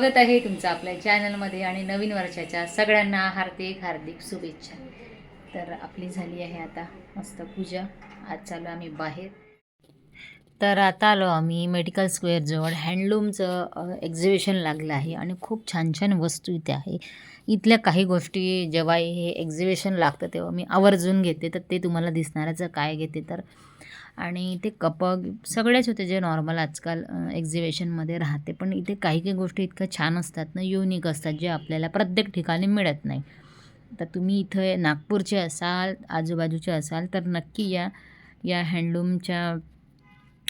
स्वागत आहे तुमचं आपल्या चॅनलमध्ये आणि नवीन वर्षाच्या सगळ्यांना हार्दिक हार्दिक शुभेच्छा. तर आपली झाली आहे आता मस्त पूजा. आज चालू आम्ही बाहेर. तर आता आलो आम्ही मेडिकल स्क्वेअरजवळ हँडलूमचं एक्झिबिशन लागलं आहे आणि खूप छान छान वस्तू इथे आहे. इथल्या काही गोष्टी जेव्हा हे एक्झिबिशन लागतं तेव्हा मी आवर्जून घेते तर ते तुम्हाला दिसणारच काय घेते तर आणि ते कपग सगळेच होते जे नॉर्मल आजकाल एक्झिबिशनमध्ये राहते. पण इथे काही काही गोष्टी इतक्या छान असतात ना युनिक असतात जे आपल्याला प्रत्येक ठिकाणी मिळत नाही. तर तुम्ही इथं नागपूरचे असाल आजूबाजूचे असाल तर नक्की या या हँडलूमच्या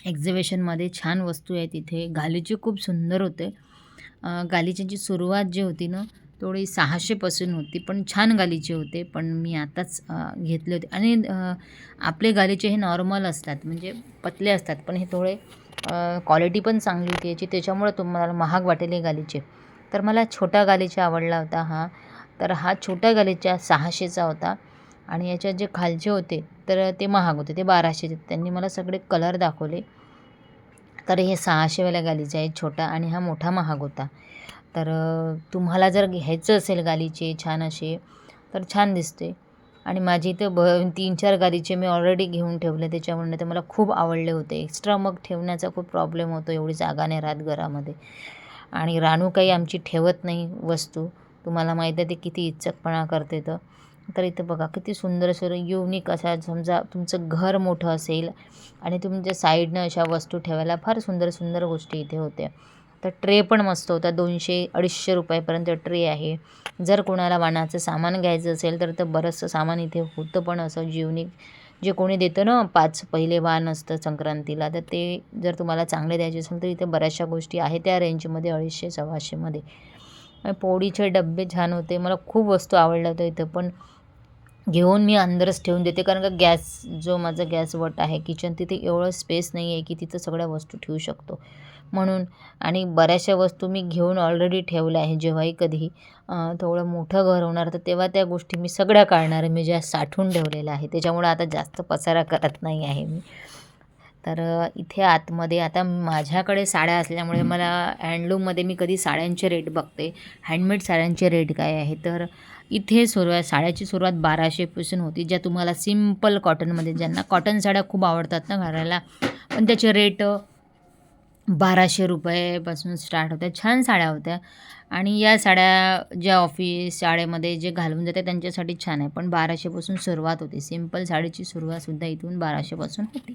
एक्झिबिशनमध्ये छान वस्तू आहेत इथे. गालीचे खूप सुंदर होते. अं, सुरुवात जी होती ना थोडी सहाशेपासून होती पण छान गालीचे होते पण मी आताच घेतले होते. आणि आपले गालीचे हे नॉर्मल असतात म्हणजे पतले असतात पण हे थोडे क्वालिटी पण चांगली होती याची त्याच्यामुळे तुम्हाला महाग वाटेल हे गालीचे. तर मला छोटा गालीचा आवडला होता हा. तर हा छोट्या गालीच्या सहाशेचा होता आणि याच्यात जे खालचे होते तर ते महाग होते ते बाराशेचे त्यांनी मला सगळे कलर दाखवले. तर हे सहाशेवाल्या गालीचे आहे छोटा आणि हा मोठा महाग होता. तर तुम्हाला जर घ्यायचं असेल गालीचे छान असे तर छान दिसते. आणि माझी इथं ब तीन चार गालीचे मी ऑलरेडी घेऊन ठेवले त्याच्यामुळे ते मला खूप आवडले होते. एक्स्ट्रा मग ठेवण्याचा खूप प्रॉब्लेम होतो एवढी जागा नाही राहत घरामध्ये. आणि रानू काही आमची ठेवत नाही वस्तू. तुम्हाला माहीत आहे ते किती इच्छकपणा करते तर. तर इथं बघा किती सुंदर सुंदर युनिक अशा समजा तुमचं घर मोठं असेल आणि तुमच्या साईडनं अशा वस्तू ठेवायला फार सुंदर सुंदर गोष्टी इथे होत्या. तर ट्रे पण मस्त होता. दोनशे अडीचशे रुपयापर्यंत ट्रे आहे. जर कोणाला वाणाचं सामान घ्यायचं असेल तर तर बरंचसं सामान इथे होतं पण असं जीवनी जे कोणी देतं ना पाच पहिले वाण असतं संक्रांतीला तर ते जर तुम्हाला चांगले द्यायचे असेल तर इथे बऱ्याचशा गोष्टी आहे त्या रेंजमध्ये अडीचशे सव्वाशेमध्ये. पोळीचे डबे छान होते. मला खूप वस्तू आवडल्या होत्या इथं पण घेऊन मी अंदरच ठेवून देते. कारण का गॅस जो माझा गॅस वट आहे किचन तिथे एवढं स्पेस नाही आहे की तिथं सगळ्या वस्तू ठेवू शकतो. म्हणून आणि बऱ्याचशा वस्तू मी घेऊन ऑलरेडी ठेवल्या आहे जेव्हाही कधी थोडं मोठं घर होणार तर तेव्हा त्या गोष्टी मी सगळ्या काढणार मी ज्या साठवून ठेवलेल्या आहे त्याच्यामुळे आता जास्त पसारा करत नाही आहे मी. तर इथे आतमध्ये आता माझ्याकडे साड्या असल्यामुळे मला हँडलूममध्ये मी कधी साड्यांचे रेट बघते. हँडमेड साड्यांचे रेट काय आहे? तर इथे सुरुवात साड्याची सुरुवात बाराशेपासून होती ज्या तुम्हाला सिंपल कॉटनमध्ये ज्यांना कॉटन साड्या खूप आवडतात ना घालायला. पण त्याचे रेट बाराशे रुपयेपासून स्टार्ट होत्या. छान साड्या होत्या. आणि या साड्या ज्या ऑफिस शाळेमध्ये जे घालून जाते त्यांच्यासाठी छान आहे. पण बाराशेपासून सुरुवात होती. सिंपल साडीची सुरुवातसुद्धा इथून बाराशेपासून होती.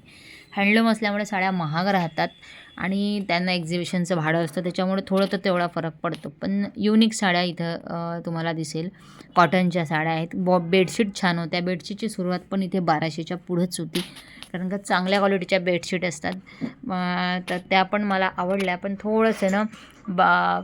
हँडलूम असल्यामुळे साड्या महाग राहतात. आणि त्यांना एक्झिबिशनचं भाडं असतं त्याच्यामुळे थोडं तर तेवढा फरक पडतो. पण युनिक साड्या इथं तुम्हाला दिसेल. कॉटनच्या साड्या आहेत. बॉ बेडशीट छान होत्या. बेडशीटची सुरुवात पण इथे बाराशेच्या पुढंच होती. कारण का चांगल्या क्वालिटीच्या बेडशीट असतात. तर त्या पण मला आवडल्या. पण थोडंसं ना बा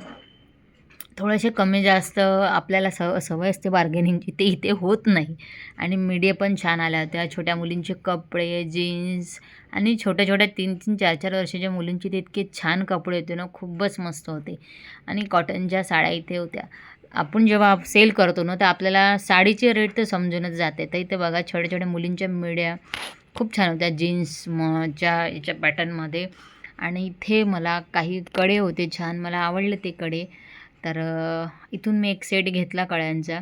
थोडेसे कमी जास्त आपल्याला स सवय असते बार्गेनिंगची ते इथे होत नाही. आणि मीडिया पण छान आल्या होत्या. छोट्या मुलींचे कपडे जीन्स आणि छोट्या छोट्या तीन तीन चार चार वर्षाच्या मुलींचे ते इतके छान कपडे होते ना खूपच मस्त होते. आणि कॉटनच्या साड्या इथे होत्या. आपण जेव्हा सेल करतो ना तर आपल्याला साडीचे रेट तर समजूनच जाते. तर इथे बघा छोट्या छोट्या मुलींच्या मीडिया खूप छान होत्या. जीन्स मच्या याच्या पॅटर्नमध्ये आणि इथे मला काही कडे होते छान. मला आवडले ते कडे. तर इथून मी एक सेट घेतला कळ्यांचा.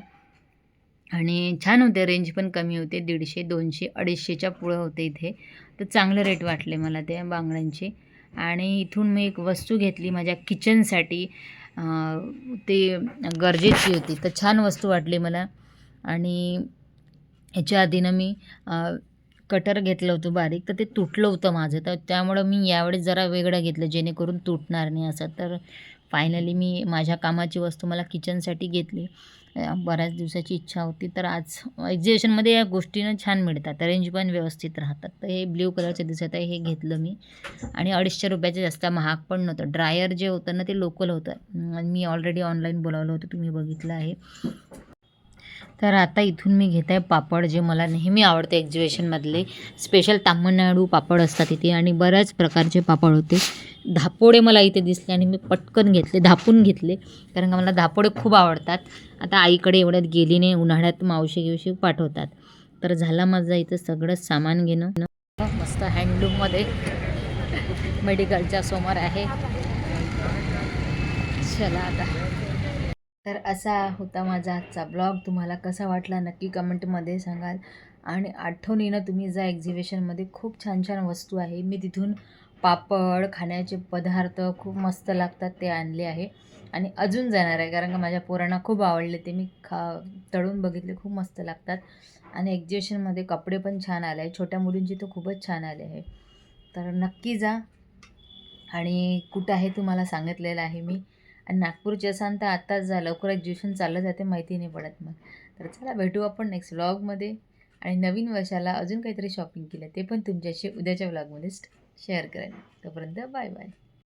आणि छान होते रेंज पण कमी होते दीडशे दोनशे अडीचशेच्या पुढं होते इथे. तर चांगले रेट वाटले मला त्या बांगड्यांचे. आणि इथून मी एक वस्तू घेतली माझ्या किचनसाठी ते गरजेची होती तर छान वस्तू वाटली मला. आणि याच्या आधीनं मी कटर घेतलं होतं बारीक तर ते तुटलं होतं माझं. तर त्यामुळं मी यावेळेस जरा वेगळं घेतलं जेणेकरून तुटणार नाही असं. तर फायनली मी माझ्या कामाची वस्तू मला किचनसाठी घेतली. बऱ्याच दिवसाची इच्छा होती तर आज एक्झिबिशनमध्ये या गोष्टीनं छान मिळतात. रेंज पण व्यवस्थित राहतात. तर हे ब्ल्यू कलरचं दिसत आहे हे घेतलं मी. आणि अडीचशे रुपयाचं जास्त महाग पण नव्हतं. ड्रायर जे होतं ना ते लोकल होतं. मी ऑलरेडी ऑनलाईन बोलावलं होतं तुम्ही बघितलं आहे. तर आता इथून मी घेत आहे पापड जे मला नेहमी आवडते एक्झिबिशनमधले स्पेशल तामिळनाडू पापड असतात इथे आणि बऱ्याच प्रकारचे पापड होते. धापोडे मला इथे दिसले आणि मी पटकन घेतले धापून घेतले. कारण का मला धापोडे खूप आवडतात. आता आईकडे एवढ्यात गेली नाही उन्हाळ्यात मावशी घेवशी पाठवतात. तर झाला माझं इथं सगळंच सामान घेणं. मस्त हँडलूममध्ये मेडिकलच्या समोर आहे. चला आता. तर असा होता माझा आजचा ब्लॉग तुम्हाला कसा वाटला नक्की कमेंटमध्ये सांगाल. आणि आठवणीनं तुम्ही जा एक्झिबिशनमध्ये खूप छान छान वस्तू आहे मी तिथून पापड खाण्याचे पदार्थ खूप मस्त लागतात ते आणले आहे. आणि अजून जाणार आहे कारण का माझ्या पोरांना खूप आवडले ते. मी खा तळून बघितले खूप मस्त लागतात. आणि एक्झिबिशनमध्ये कपडे पण छान आले आहे. छोट्या मुलींची तर खूपच छान आले आहे. तर नक्की जा. आणि कुठं आहे तुम्हाला सांगितलेलं आहे मी. आणि नागपूरची असाल तर आत्ताच जा. लवकर एक्झिबिशन चाललं जाते माहिती नाही पडत मग. तर चला भेटू आपण नेक्स्ट व्लॉगमध्ये आणि नवीन वर्षाला अजून काहीतरी शॉपिंग केलं ते पण तुमच्याशी उद्याच्या व्लॉगमध्ये शेअर करेन तोपर्यंत बाय बाय